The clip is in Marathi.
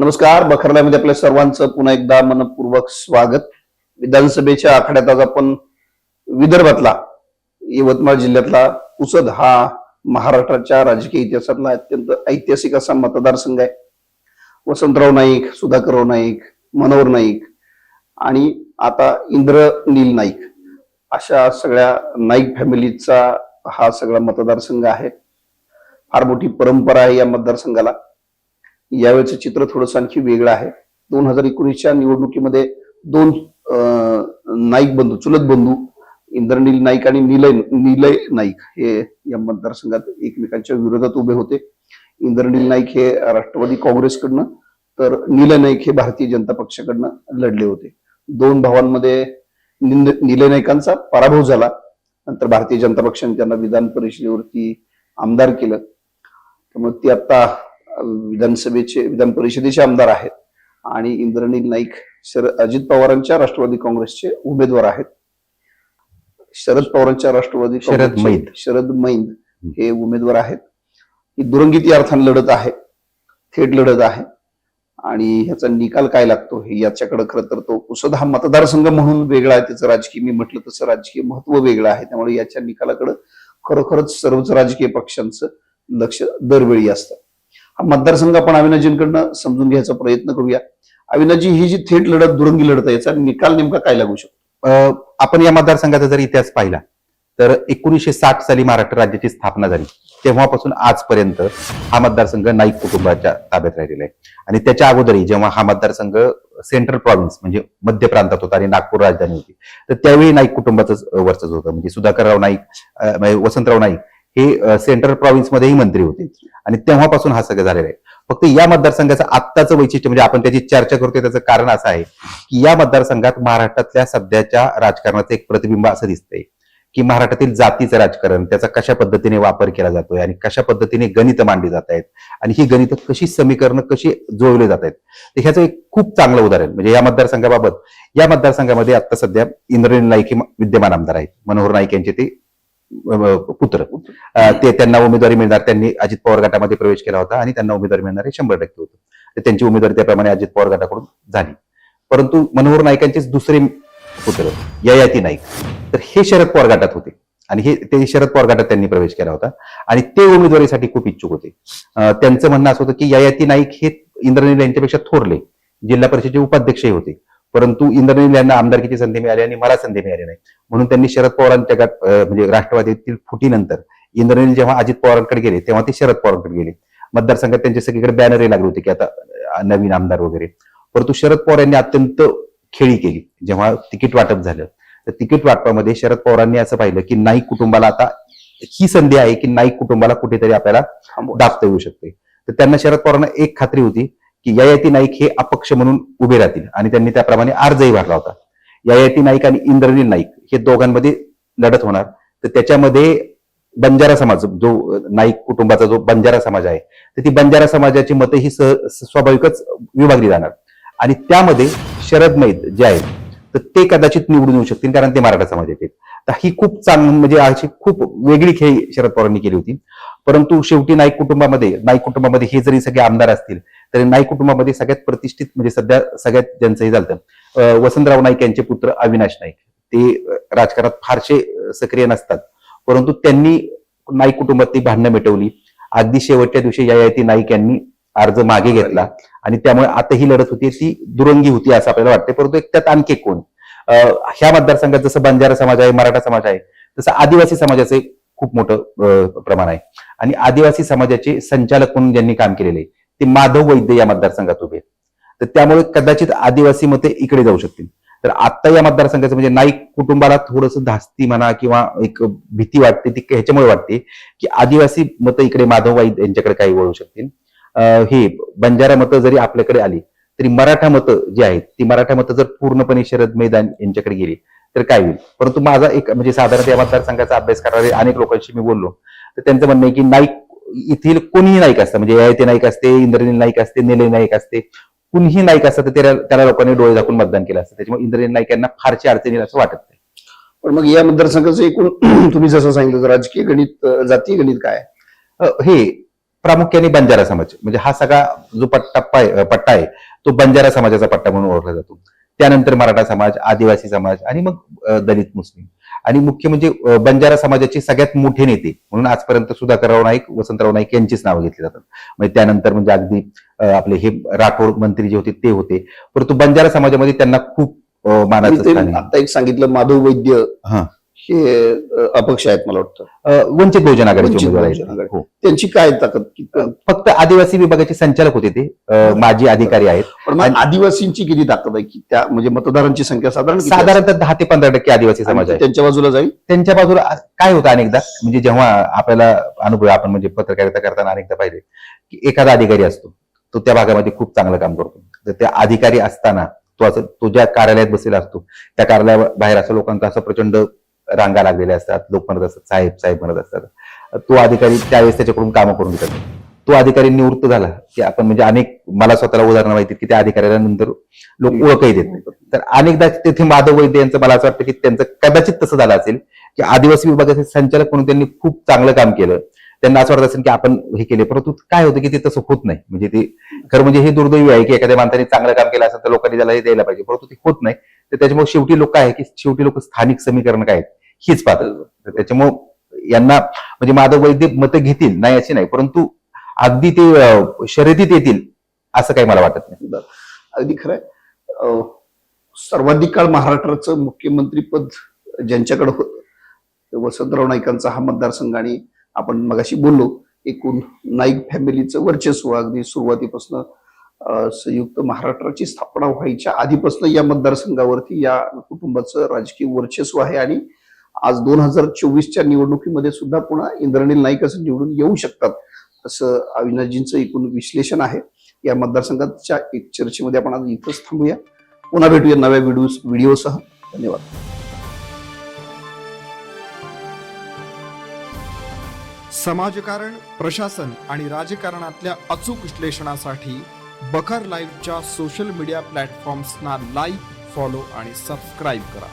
नमस्कार बखरल्यामध्ये आपल्या सर्वांचं पुन्हा एकदा मनपूर्वक स्वागत. विधानसभेच्या आखाड्यात आज आपण विदर्भातला यवतमाळ जिल्ह्यातला पुसद हा महाराष्ट्राच्या राजकीय इतिहासातला अत्यंत ऐतिहासिक असा मतदारसंघ आहे. वसंतराव नाईक सुधाकरराव नाईक मनोहर नाईक आणि आता इंद्रनील नाईक अशा सगळ्या नाईक फॅमिलीचा हा सगळा मतदारसंघ आहे. फार मोठी परंपरा आहे या मतदारसंघाला. यावेळेचं चित्र थोडंसं आणखी वेगळं आहे. दोन हजार एकोणीसच्या निवडणुकीमध्ये दोन नाईक बंधू चुलत बंधू इंद्रनील नाईक आणि निलय निलय नाईक हे या मतदारसंघात एकमेकांच्या विरोधात उभे होते. इंद्रनील नाईक हे राष्ट्रवादी काँग्रेसकडनं तर निलय नाईक हे भारतीय जनता पक्षाकडनं लढले होते. दोन भावांमध्ये निंद- निलय नाईकांचा पराभव झाला नंतर भारतीय जनता पक्षाने त्यांना विधान परिषदेवरती आमदार केलं. त्यामुळे ते आता विधानसभेचे विधान परिषदेचे आमदार आहेत. आणि इंद्रनील नाईक शरद अजित पवारांच्या राष्ट्रवादी काँग्रेसचे उमेदवार आहेत. शरद पवारांच्या राष्ट्रवादी शरद मैंद. शरद मैंद हे उमेदवार आहेत. ही दुरंगीती अर्थान लढत आहे. थेट लढत आहे. आणि ह्याचा निकाल काय लागतो हे याच्याकडे खरं तर तो पुसद हा मतदारसंघ म्हणून वेगळा आहे. त्याचं राजकीय मी म्हटलं तसं राजकीय महत्त्व वेगळं आहे. त्यामुळे याच्या निकालाकडे खरोखरच सर्वच राजकीय पक्षांचं लक्ष दरवेळी असतं. मतदारसंघ आपण अविनाजींकडनं समजून घ्यायचा प्रयत्न करूया. अविनाजी ही जी थेट लढत दुरंगी लढत आहे याचा निकाल नेमका काय लागू शकतो? आपण या मतदारसंघाचा जर इतिहास पाहिला तर एकोणीसशे साठ साली महाराष्ट्र राज्याची स्थापना झाली. तेव्हापासून आजपर्यंत हा मतदारसंघ नाईक कुटुंबाच्या ताब्यात राहिलेला आहे. आणि त्याच्या अगोदरही जेव्हा हा मतदारसंघ सेंट्रल प्रॉव्हिन्स म्हणजे मध्य प्रांतात होता आणि नागपूर राजधानी होती तर त्यावेळी नाईक कुटुंबाचं वर्चस्व होतं. म्हणजे सुधाकरराव नाईक म्हणजे वसंतराव नाईक हे सेंट्रल प्रॉव्हिन्समध्येही मंत्री होते. आणि तेव्हापासून हा सगळं झालेला आहे. फक्त या मतदारसंघाचं आत्ताचं वैशिष्ट्य म्हणजे आपण त्याची चर्चा करतोय त्याचं कारण असं आहे की या मतदारसंघात महाराष्ट्रातल्या सध्याच्या राजकारणाचं एक प्रतिबिंब असं दिसतंय की महाराष्ट्रातील जातीचं राजकारण त्याचा कशा पद्धतीने वापर केला जातोय आणि कशा पद्धतीने गणित मांडली जात आहेत आणि ही गणित कशी समीकरणं कशी जुळवली जात आहेत तर ह्याचं एक खूप चांगलं उदाहरण म्हणजे या मतदारसंघाबाबत या मतदारसंघामध्ये आता सध्या इंद्रनील नाईक हे विद्यमान आमदार आहेत. मनोहर नाईक यांचे ते पुत्र. ते त्यांना उमेदवारी मिळणार. त्यांनी अजित पवार गटामध्ये प्रवेश केला होता आणि त्यांना उमेदवारी मिळणार हे शंभर टक्के होतं. त्यांची उमेदवारी त्याप्रमाणे अजित पवार गटाकडून झाली. परंतु मनोहर नाईकांचेच दुसरे पुत्र ययाती नाईक. तर हे शरद पवार गटात होते. आणि हे ते शरद पवार गटात त्यांनी प्रवेश केला होता. आणि ते उमेदवारीसाठी खूप इच्छुक होते. त्यांचं म्हणणं असं होतं की ययाती नाईक हे इंद्रनील यांच्यापेक्षा थोरले. जिल्हा परिषदेचे उपाध्यक्षही होते. परंतु इंद्रनील यांना आमदारकीची संधी मिळाली आणि मला संधी मिळाली नाही. म्हणून त्यांनी शरद पवारांच्या गट म्हणजे राष्ट्रवादीतील फुटीनंतर इंद्रनील जेव्हा अजित पवारांकडे गेले तेव्हा ते शरद पवारांकडे गेले. मतदारसंघात त्यांचे सगळीकडे बॅनरही लागले होते की आता नवीन आमदार वगैरे. परंतु शरद पवार यांनी अत्यंत खेळी केली. जेव्हा तिकीट वाटप झालं तर तिकीट वाटपामध्ये शरद पवारांनी असं पाहिलं की नाईक कुटुंबाला आता ही संधी आहे की नाईक कुटुंबाला कुठेतरी आपल्याला दाबता येऊ शकते. तर त्यांना शरद पवारांना एक खात्री होती की ययाती नाईक हे अपक्ष म्हणून उभे राहतील. आणि त्यांनी त्याप्रमाणे अर्जही भरला होता. ययाती नाईक आणि इंद्रनील नाईक हे दोघांमध्ये लढत होणार. तर त्याच्यामध्ये बंजारा समाज जो नाईक कुटुंबाचा जो बंजारा समाज आहे तर ती बंजारा समाजाची मतं ही स्वाभाविकच विभागली जाणार. आणि त्यामध्ये शरद मैद जे आहेत तर ते कदाचित निवडून येऊ शकतील कारण ते मराठा समाज येतील तर ही खूप चांग म्हणजे अशी खूप वेगळी खेळी शरद पवारांनी केली होती. परंतु शेवटी नाईक कुटुंबामध्ये नाईक कुटुंबामध्ये हे जरी सगळे आमदार असतील तरी नाईक कुटुंबामध्ये सगळ्यात प्रतिष्ठित म्हणजे सध्या सगळ्यात ज्यांचं हे झालं वसंतराव नाईक यांचे पुत्र अविनाश नाईक. ते राजकारणात फारसे सक्रिय नसतात. परंतु त्यांनी नाईक कुटुंबात ती भांडणं मिटवली. अगदी शेवटच्या दिवशी ययाती नाईक यांनी अर्ज मागे घेतला. आणि त्यामुळे आता ही लढत होती ती दुरंगी होती असं आपल्याला वाटते परंतु एक त्यात आणखी कोण? ह्या मतदारसंघात जसं बंजारा समाज आहे मराठा समाज आहे तसं आदिवासी समाजाचे खूप मोठं प्रमाण आहे. आणि आदिवासी समाजाचे संचालक म्हणून ज्यांनी काम केलेले आहे, ते माधव वैद्य या मतदारसंघात उभे तर त्यामुळे कदाचित आदिवासी मते इकडे जाऊ शकतील. तर आता या मतदारसंघाचं म्हणजे नाईक कुटुंबाला थोडंसं धास्ती म्हणा किंवा एक भीती वाटते ती ह्याच्यामुळे वाटते की आदिवासी मतं इकडे माधव वैद्य यांच्याकडे काही वळू शकतील. हे बंजारा मतं जरी आपल्याकडे आली तरी मराठा मतं जी आहेत ती मराठा मतं जर पूर्णपणे शरद मैदान यांच्याकडे गेली तर काय होईल? परंतु माझा एक म्हणजे साधारणतः या मतदारसंघाचा अभ्यास करणारे अनेक लोकांशी मी बोललो. तर त्यांचं म्हणणं आहे की नाईक येथील कोणीही नाईक असतं म्हणजे ययाती नाईक असते इंद्रनील नाईक असते निलय नाईक असते कुणीही नाईक असतं तर त्याला लोकांनी डोळे झाकून मतदान केलं असतं. त्याच्यामुळे इंद्रनील नाईक यांना फारशी अडचणी येईल असं वाटत नाही. पण मग या मतदारसंघाचं एकूण तुम्ही जसं सांगितलं राजकीय गणित जातीय गणित काय? हे प्रामुख्याने बंजारा समाज म्हणजे हा सगळा जो पट्टा पट्टा आहे तो बंजारा समाजाचा पट्टा म्हणून ओळखला जातो. त्यानंतर मराठा समाज आदिवासी समाज आणि मग दलित मुस्लिम. आणि मुख्य म्हणजे बंजारा समाजाचे सगळ्यात मोठे नेते म्हणून आजपर्यंत सुधाकरराव नाईक वसंतराव नाईक यांचीच नावं घेतली जातात. म्हणजे त्यानंतर म्हणजे अगदी आपले हे राठोड मंत्री जे होते ते होते. परंतु बंजारा समाजामध्ये त्यांना खूप मानाचं. आता एक सांगितलं माधव वैद्य. हा. हे अपक्ष आहेत मला वाटतं वंचित बहुजन आघाडीचे उमेदवार आहेत. हो. त्यांची काय ताकद किती- फक्त आदिवासी विभागाचे संचालक होते ते अ, माजी अधिकारी आहेत पण आदिवासींची किती ताकद आहे की त्या म्हणजे मतदारांची संख्या साधारण? साधारणतः दहा ते पंधरा टक्के आदिवासी समाज आहे त्यांच्या बाजूला जाईल त्यांच्या बाजूला काय होतं अनेकदा म्हणजे जेव्हा आपल्याला अनुभव आपण म्हणजे पत्रकारिता करताना अनेकदा पाहिजे की एखादा अधिकारी असतो तो त्या भागामध्ये खूप चांगलं काम करतो तर त्या अधिकारी असताना तो असं तो ज्या कार्यालयात बसलेला असतो त्या कार्यालयाबाहेर असं लोकांचा असं प्रचंड रांगा लागलेल्या असतात लोक म्हणत असतात साहेब साहेब म्हणत असतात. तो अधिकारी त्यावेळेस त्याच्याकडून कामं करून घेतात. तो अधिकारी निवृत्त झाला की आपण म्हणजे अनेक मला स्वतःला उदाहरणं माहिती आहेत की त्या अधिकाऱ्याला नंतर लोक ओळखही देत नाही. तर अनेकदा तिथे माधव वैद्य यांचं मला असं वाटतं की त्यांचं कदाचित तसं झालं असेल की आदिवासी विभागाचे संचालक म्हणून त्यांनी खूप चांगलं काम केलं. त्यांना असं वाटत असेल की आपण हे केले परंतु काय होतं की ते तसं होत नाही. म्हणजे ते खरं म्हणजे हे दुर्दैवी आहे की एखाद्या माणसाने चांगलं काम केलं असेल तर लोकांनी त्याला हे द्यायला पाहिजे परंतु ते होत नाही. तर त्याच्यामुळे शेवटी लोक काय आहे की शेवटी लोक स्थानिक समीकरण काय आहेत? हीच पाहतात तर त्याच्यामुळे यांना म्हणजे माधव वैद्य मतं घेतील नाही अशी नाही परंतु अगदी ते शर्यतीत येतील असं काही मला वाटत नाही. अगदी खरंय. सर्वाधिक काळ महाराष्ट्राचं मुख्यमंत्रीपद ज्यांच्याकडे होतं वसंतराव नाईकांचा हा मतदारसंघ आणि आपण मगाशी बोललो एकूण नाईक फॅमिलीचं वर्चस्व अगदी सुरुवातीपासून संयुक्त महाराष्ट्राची स्थापना व्हायच्या आधीपासून या मतदारसंघावरती या कुटुंबाचं राजकीय वर्चस्व आहे आणि आज दोन हजार चोवीसच्या निवडणुकीमध्ये सुद्धा पुन्हा इंद्रनील नाईक असं निवडून येऊ शकतात असं अविनाशजींचं एकूण विश्लेषण आहे. या मतदारसंघाच्या एक चर्चेमध्ये आपण आज इथंच थांबूया. पुन्हा भेटूया नव्या व्हिडिओ व्हिडिओसह. धन्यवाद. समाजकारण प्रशासन आणि राजकारणातल्या अचूक विश्लेषणासाठी बखर लाईव्हच्या सोशल मीडिया प्लॅटफॉर्म्सना लाईक फॉलो आणि सबस्क्राईब करा.